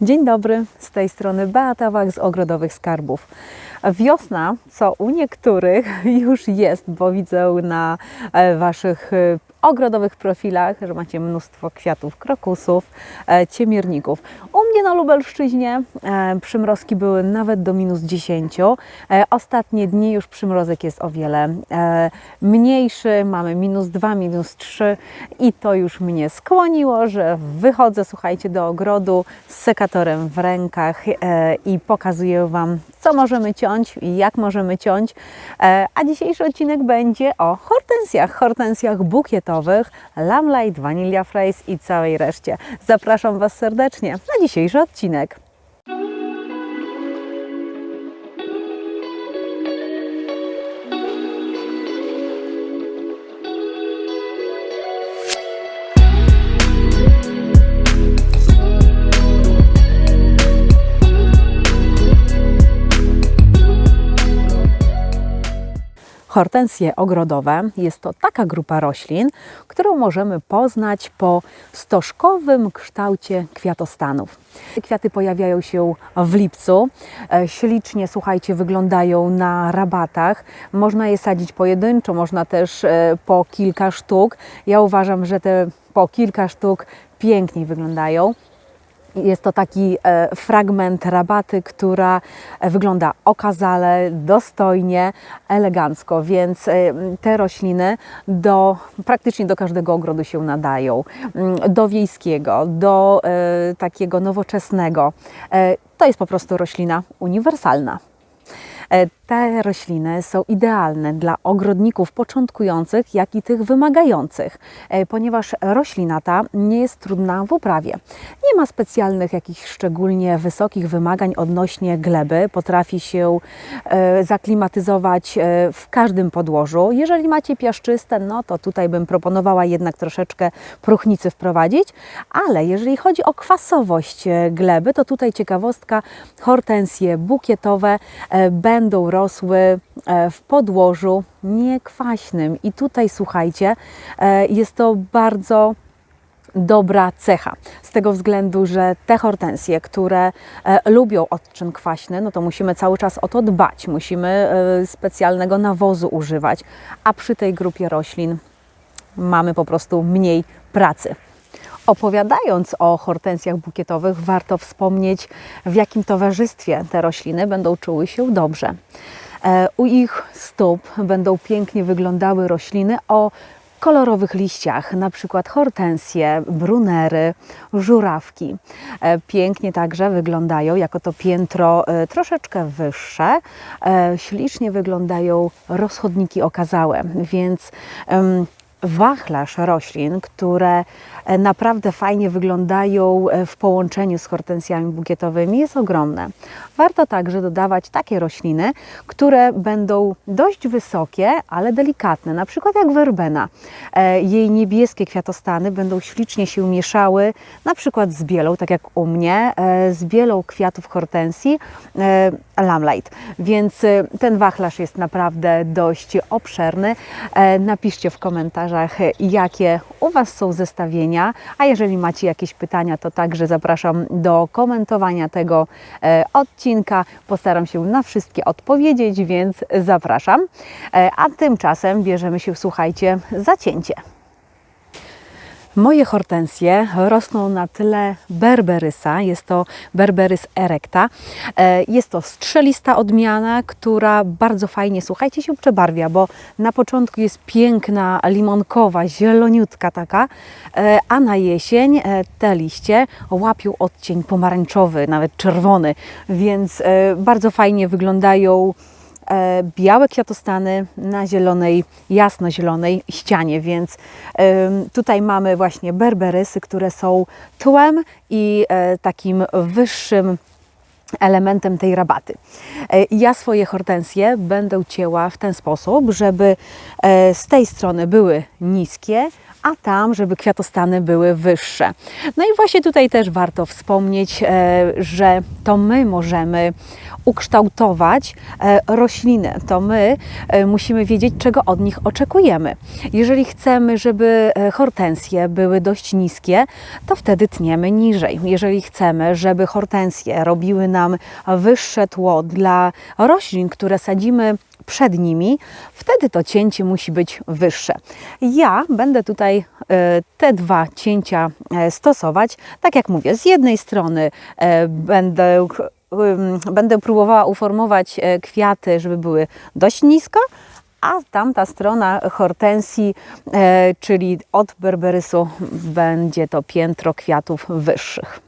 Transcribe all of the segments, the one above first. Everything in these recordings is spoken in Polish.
Dzień dobry, z tej strony Beata Wach z Ogrodowych Skarbów. Wiosna, co u niektórych już jest, bo widzę na e, Waszych e, ogrodowych profilach, że macie mnóstwo kwiatów, krokusów, e, ciemierników. U mnie na Lubelszczyźnie e, przymrozki były nawet do minus 10. E, Ostatnie dni już przymrozek jest o wiele mniejszy, mamy minus 2, minus 3 i to już mnie skłoniło, że wychodzę, słuchajcie, do ogrodu z sekatorem w rękach i pokazuję Wam, co możemy ciąć i jak możemy ciąć. A dzisiejszy odcinek będzie o hortensjach, hortensjach bukietowych, lamlight, vanilla fraise i całej reszcie. Zapraszam Was serdecznie na dzisiejszy odcinek. Hortensje ogrodowe jest to taka grupa roślin, którą możemy poznać po stożkowym kształcie kwiatostanów. Kwiaty pojawiają się w lipcu. E, Ślicznie, słuchajcie, wyglądają na rabatach. Można je sadzić pojedynczo, można też e, po kilka sztuk. Ja uważam, że te po kilka sztuk piękniej wyglądają. Jest to taki e, fragment rabaty, która e, wygląda okazale, dostojnie, elegancko, więc e, te rośliny do, praktycznie do każdego ogrodu się nadają. Mm, Do wiejskiego, do takiego nowoczesnego. To jest po prostu roślina uniwersalna. Te rośliny są idealne dla ogrodników początkujących, jak i tych wymagających, e, ponieważ roślina ta nie jest trudna w uprawie. Nie ma specjalnych jakichś szczególnie wysokich wymagań odnośnie gleby. Potrafi się e, zaklimatyzować e, w każdym podłożu. Jeżeli macie piaszczyste, no to tutaj bym proponowała jednak troszeczkę próchnicy wprowadzić, ale jeżeli chodzi o kwasowość gleby, to tutaj ciekawostka, hortensje bukietowe będą rosły e, w podłożu niekwaśnym i tutaj słuchajcie, e, jest to bardzo dobra cecha. Z tego względu, że te hortensje, które e, lubią odczyn kwaśny, no to musimy cały czas o to dbać, musimy specjalnego nawozu używać, a przy tej grupie roślin mamy po prostu mniej pracy. Opowiadając o hortensjach bukietowych, warto wspomnieć, w jakim towarzystwie te rośliny będą czuły się dobrze. E, U ich stóp będą pięknie wyglądały rośliny o kolorowych liściach, na przykład hortensje, brunery, żurawki. E, Pięknie także wyglądają, jako to piętro e, troszeczkę wyższe. Ślicznie wyglądają rozchodniki okazałe, więc wachlarz roślin, które e, naprawdę fajnie wyglądają e, w połączeniu z hortensjami bukietowymi jest ogromne. Warto także dodawać takie rośliny, które będą dość wysokie, ale delikatne, na przykład jak werbena. E, Jej niebieskie kwiatostany będą ślicznie się mieszały, na przykład z bielą, tak jak u mnie, z bielą kwiatów hortensji, lamlight. Więc e, ten wachlarz jest naprawdę dość obszerny. E, Napiszcie w komentarzach, jakie u Was są zestawienia, a jeżeli macie jakieś pytania, to także zapraszam do komentowania tego e, odcinka. Postaram się na wszystkie odpowiedzieć, więc zapraszam. E, A tymczasem bierzemy się, słuchajcie, za cięcie. Moje hortensje rosną na tle berberysa. Jest to berberys erecta. E, Jest to strzelista odmiana, która bardzo fajnie, słuchajcie, się przebarwia, bo na początku jest piękna, limonkowa, zieloniutka taka, e, a na jesień e, te liście łapią odcień pomarańczowy, nawet czerwony, więc bardzo fajnie wyglądają białe kwiatostany na zielonej, jasno-zielonej ścianie, więc tutaj mamy właśnie berberysy, które są tłem i e, takim wyższym elementem tej rabaty. E, Ja swoje hortensje będę cięła w ten sposób, żeby e, z tej strony były niskie, a tam, żeby kwiatostany były wyższe. No i właśnie tutaj też warto wspomnieć, e, że to my możemy ukształtować e, rośliny. To my e, musimy wiedzieć, czego od nich oczekujemy. Jeżeli chcemy, żeby hortensje były dość niskie, to wtedy tniemy niżej. Jeżeli chcemy, żeby hortensje robiły nam wyższe tło dla roślin, które sadzimy przed nimi, wtedy to cięcie musi być wyższe. Ja będę tutaj e, te dwa cięcia e, stosować. Tak jak mówię, z jednej strony e, będę, będę próbowała uformować kwiaty, żeby były dość nisko, a tamta strona hortensji, czyli od berberysu, będzie to piętro kwiatów wyższych.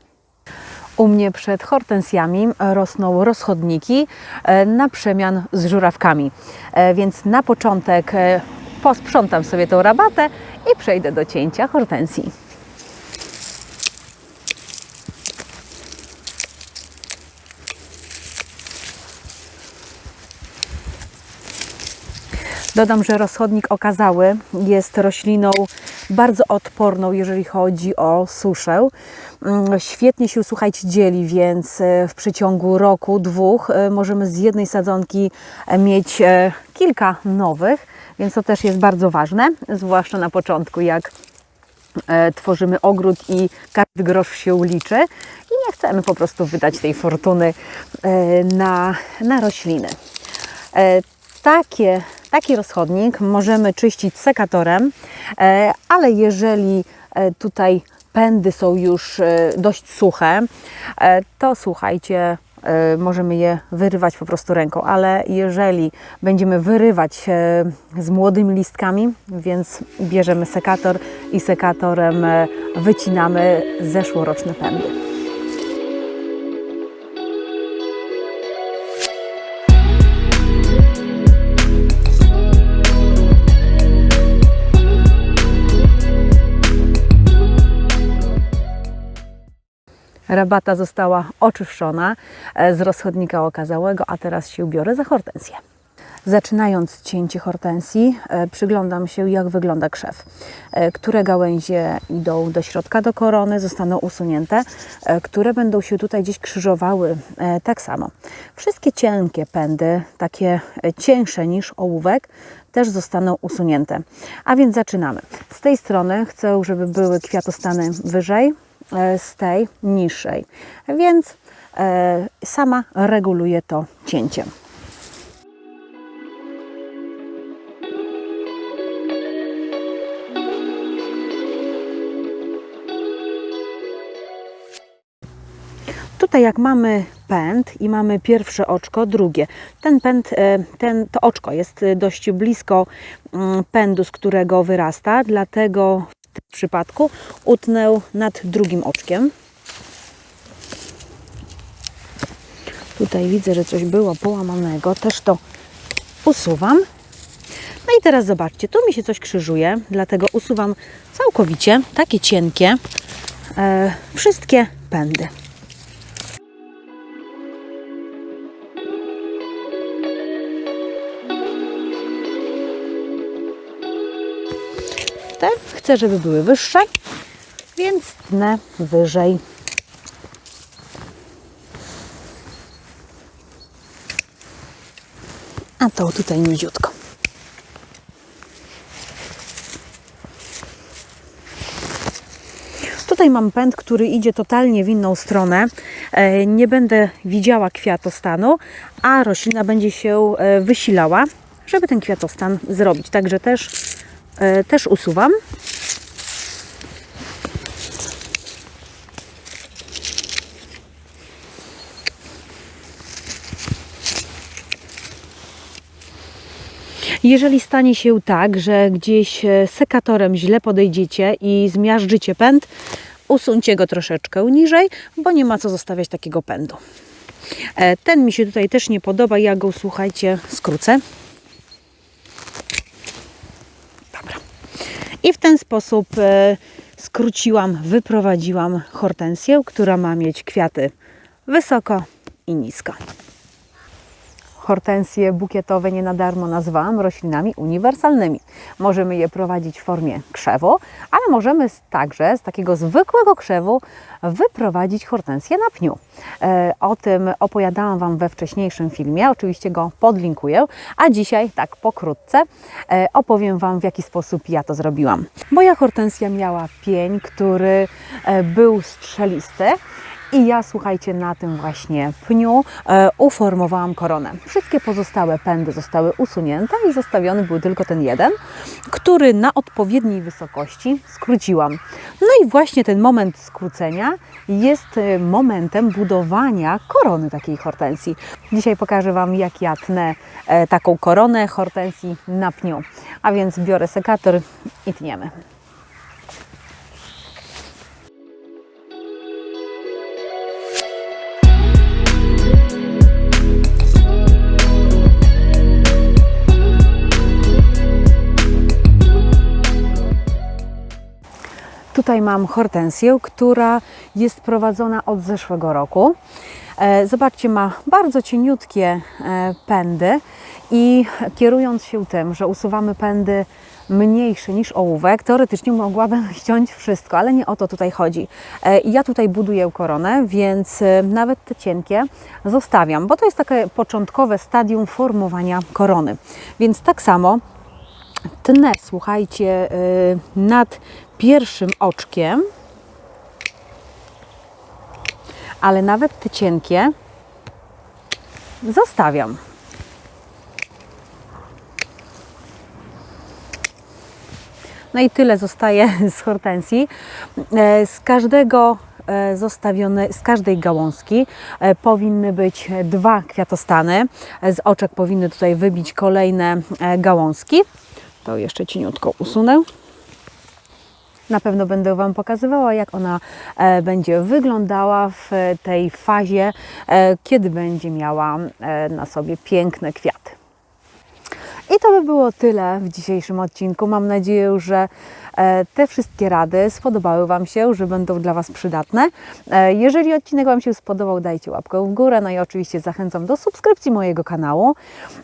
U mnie przed hortensjami rosną rozchodniki e, na przemian z żurawkami. E, Więc na początek e, posprzątam sobie tą rabatę i przejdę do cięcia hortensji. Dodam, że rozchodnik okazały jest rośliną bardzo odporną, jeżeli chodzi o suszę. Mm, Świetnie się, słuchajcie, dzieli, więc e, w przeciągu roku, dwóch e, możemy z jednej sadzonki e, mieć kilka nowych, więc to też jest bardzo ważne, zwłaszcza na początku, jak tworzymy ogród i każdy grosz się liczy i nie chcemy po prostu wydać tej fortuny na, na rośliny. Takie, taki rozchodnik możemy czyścić sekatorem, e, ale jeżeli e, tutaj pędy są już e, dość suche, to słuchajcie, możemy je wyrywać po prostu ręką, ale jeżeli będziemy wyrywać z młodymi listkami, więc bierzemy sekator i sekatorem wycinamy zeszłoroczne pędy. Rabata została oczyszczona e, z rozchodnika okazałego, a teraz się biorę za hortensję. Zaczynając cięcie hortensji, e, przyglądam się, jak wygląda krzew. E, Które gałęzie idą do środka, do korony, zostaną usunięte, które będą się tutaj gdzieś krzyżowały, tak samo. Wszystkie cienkie pędy, takie cieńsze niż ołówek, też zostaną usunięte. A więc zaczynamy. Z tej strony chcę, żeby były kwiatostany wyżej, z tej niższej. Więc e, sama reguluję to cięciem. Tutaj jak mamy pęd i mamy pierwsze oczko, drugie. Ten pęd, e, ten, to oczko jest e, dość blisko mm, pędu, z którego wyrasta, dlatego przypadku utnę nad drugim oczkiem. Tutaj widzę, że coś było połamanego, też to usuwam. No i teraz zobaczcie, tu mi się coś krzyżuje, dlatego usuwam całkowicie, takie cienkie, e, wszystkie pędy. Te chcę, żeby były wyższe, więc tnę wyżej. A to tutaj niziutko. Tutaj mam pęd, który idzie totalnie w inną stronę. E, Nie będę widziała kwiatostanu, a roślina będzie się e, wysilała, żeby ten kwiatostan zrobić. Także też też usuwam. Jeżeli stanie się tak, że gdzieś e, sekatorem źle podejdziecie i zmiażdżycie pęd, usuńcie go troszeczkę niżej, bo nie ma co zostawiać takiego pędu. E, Ten mi się tutaj też nie podoba, ja go słuchajcie, skrócę. I w ten sposób e, skróciłam, wyprowadziłam hortensję, która ma mieć kwiaty wysoko i nisko. Hortensje bukietowe nie na darmo nazwałam roślinami uniwersalnymi. Możemy je prowadzić w formie krzewu, ale możemy także z takiego zwykłego krzewu wyprowadzić hortensję na pniu. E, O tym opowiadałam Wam we wcześniejszym filmie, oczywiście go podlinkuję, a dzisiaj tak pokrótce e, opowiem Wam w jaki sposób ja to zrobiłam. Moja hortensja miała pień, który e, był strzelisty. I ja, słuchajcie, na tym właśnie pniu e, uformowałam koronę. Wszystkie pozostałe pędy zostały usunięte i zostawiony był tylko ten jeden, który na odpowiedniej wysokości skróciłam. No i właśnie ten moment skrócenia jest e, momentem budowania korony takiej hortensji. Dzisiaj pokażę Wam, jak ja tnę e, taką koronę hortensji na pniu. A więc biorę sekator i tniemy. Tutaj mam hortensję, która jest prowadzona od zeszłego roku. E, Zobaczcie, ma bardzo cieniutkie e, pędy i kierując się tym, że usuwamy pędy mniejsze niż ołówek, teoretycznie mogłabym ściąć wszystko, ale nie o to tutaj chodzi. E, Ja tutaj buduję koronę, więc nawet te cienkie zostawiam, bo to jest takie początkowe stadium formowania korony. Więc tak samo tnę, słuchajcie, nad pierwszym oczkiem, ale nawet te cienkie zostawiam. No i tyle zostaje z hortensji. E, Z każdego e, zostawione, z każdej gałązki e, powinny być dwa kwiatostany. Z oczek powinny tutaj wybić kolejne gałązki. To jeszcze cieniutko usunę. Na pewno będę Wam pokazywała, jak ona e, będzie wyglądała w tej fazie, e, kiedy będzie miała e, na sobie piękne kwiaty. I to by było tyle w dzisiejszym odcinku. Mam nadzieję, że e, te wszystkie rady spodobały Wam się, że będą dla Was przydatne. E, Jeżeli odcinek Wam się spodobał, dajcie łapkę w górę. No i oczywiście zachęcam do subskrypcji mojego kanału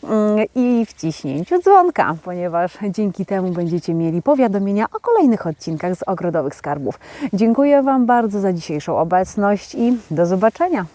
mm, i wciśnięciu dzwonka, ponieważ dzięki temu będziecie mieli powiadomienia o kolejnych odcinkach z Ogrodowych Skarbów. Dziękuję Wam bardzo za dzisiejszą obecność i do zobaczenia.